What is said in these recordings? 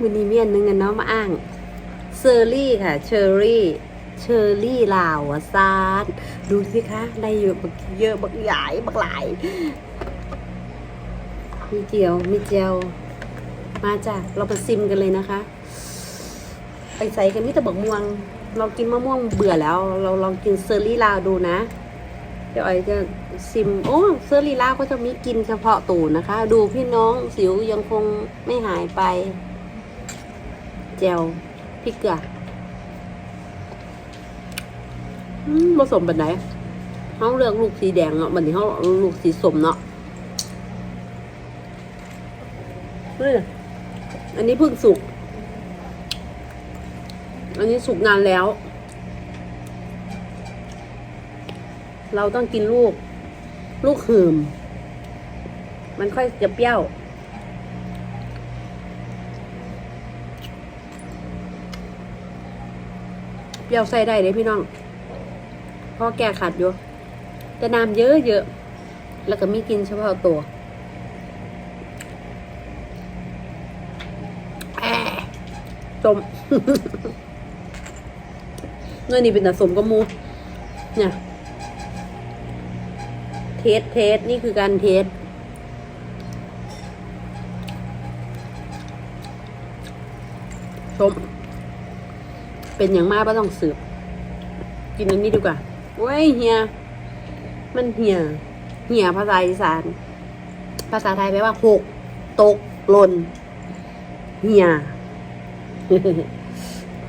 วันนี้เมียนนึงกันเนาะมาอ้างเซอร์รี่ค่ะ เชอร์รี่ เชอร์รี่ลาวอะซาดดูสิคะ ได้เยอะบักเยอะบักใหญ่บักหลาย มีเจียว มีเจียว มาจ้ะ เรามาซิมกันเลยนะคะ ไปใส่กันมิตรบักม่วง เรากินมะม่วงเบื่อแล้ว เราลองกินเซอร์รี่ลาวดูนะ เดี๋ยจะซิมโอ้เซอร์รี่ลาก็จะมีกินเฉพาะตูนะคะ ดูพี่น้องสิวยังคงไม่หายไป แจวพริกเกลือผสมแบบไหนเขาเลือกลูกสีแดงเนาะบันนี้เขาลูกสีสมเนาะอันนี้เพิ่งสุก อันนี้สุกนานแล้ว เราต้องกินลูก ลูกหืม มันค่อยจะเปรี้ยว เปรี้ยวใส่ได้เลยพี่น้องเพราะแก้ขัดอยู่ แต่น้ำเยอะเยอะๆแล้วก็มีกินเฉพาะตัวแอะสมเงื่อนี่เป็นแต่สมก็มูเนี่ย ทสเทสนี่คือการเทสชม เป็นอย่างมากก็ต้องสืบ กินอันนี้ดีกว่าโอ้ยเฮีย มันเหียเหียภาษาอีสาน ภาษาไทยแปลว่าหก ตกหล่นเหีย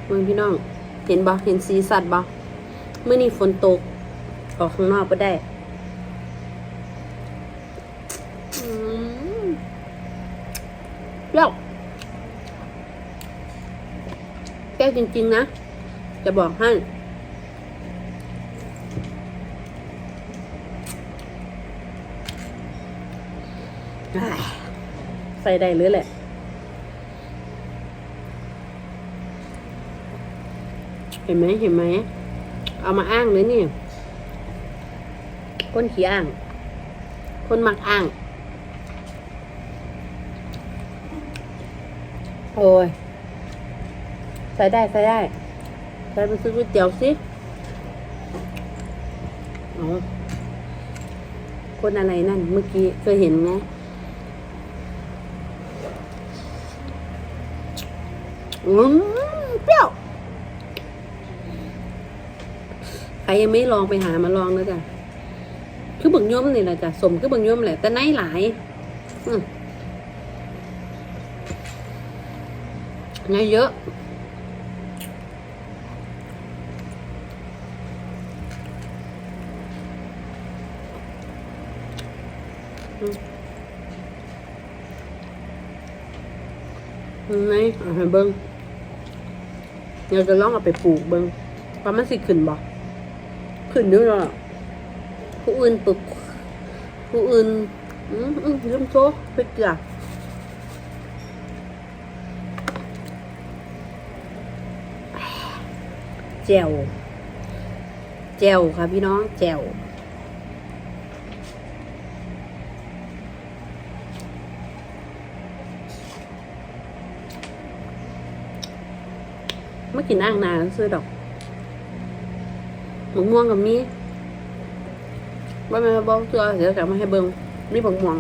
มึงพี่น้อง เห็นบ่เห็นสีสัตว์บ่เมื่อนี้ฝนตก ออกข้างนอกก็ได้ อืมเป รี้ยวเปรี้ยวจริง ๆ นะ จะบอกให้อ้ายใส่ได้เลยแหละ เห็นไหมเห็นไหม เอามาอ้างเลยนี่ คนขี้อ้าง คนมักอ้าง โอ้ยใส่ได้ใส่ได้ใส่ไปซื้อก๋วยเตี๋ยวสิอ๋อคนอะไรนั่น เมื่อกี้เคยเห็นไหมอืมเปรี้ยว ใครยังไม่ลองไปหามาลองนะจ๊ะ คือบึงย่อมนี่แหละจ้ะสมคือบึงย่อมแหละ แต่ในหลาย อืม ในเยอะอืมไหนเอาให้เบิ้งเดี๋ยวจะลองเอาไปปลูกเบิ้งว่ามันสิขึ้นบ่ขึ้นด้วยหรอผู้อื่นปลูกผู้อื่น อืมอืมลืมโซ่ไปเกลือ แจวแจวค่ะพี่น้องแจวไม่กินอ่างนานซื้อดอกหมกม่วงกับมีว่าไม่บอกเสื้อเดี๋ยวกลับมาให้เบิ้งนี่หมกม่วง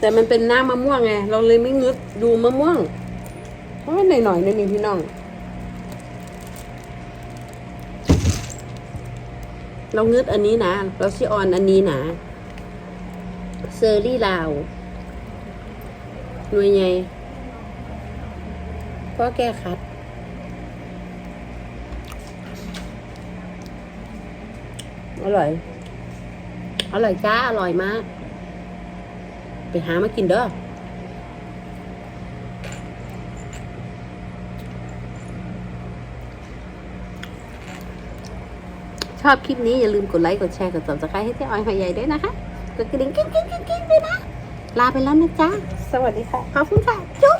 แต่มันเป็นหน้ำมะม่วงไง เราเลยไม่งึดดูมะม่วงเพราะว่าหน่อยๆนี่นี่พี่น้อง เรางึดอันนี้นะ เราชิออนอันนี้นะเซอร์รี่ลาวหน่วยใหญ่เพราะแก้คัดอร่อย อร่อยจ้า อร่อยมาก ไปหามากินเด้อชอบคลิปนี้อย่าลืมกดไลค์ กดแชร์ กด subscribe ให้เจ๊ออยหอยใหญ่ด้วยนะคะ กดกระดิ่งกิ๊งกิ๊งกิ๊งกิ๊งด้วยนะ ลาไปแล้วนะจ๊ะ สวัสดีค่ะ ขอบคุณค่ะ จุ๊บ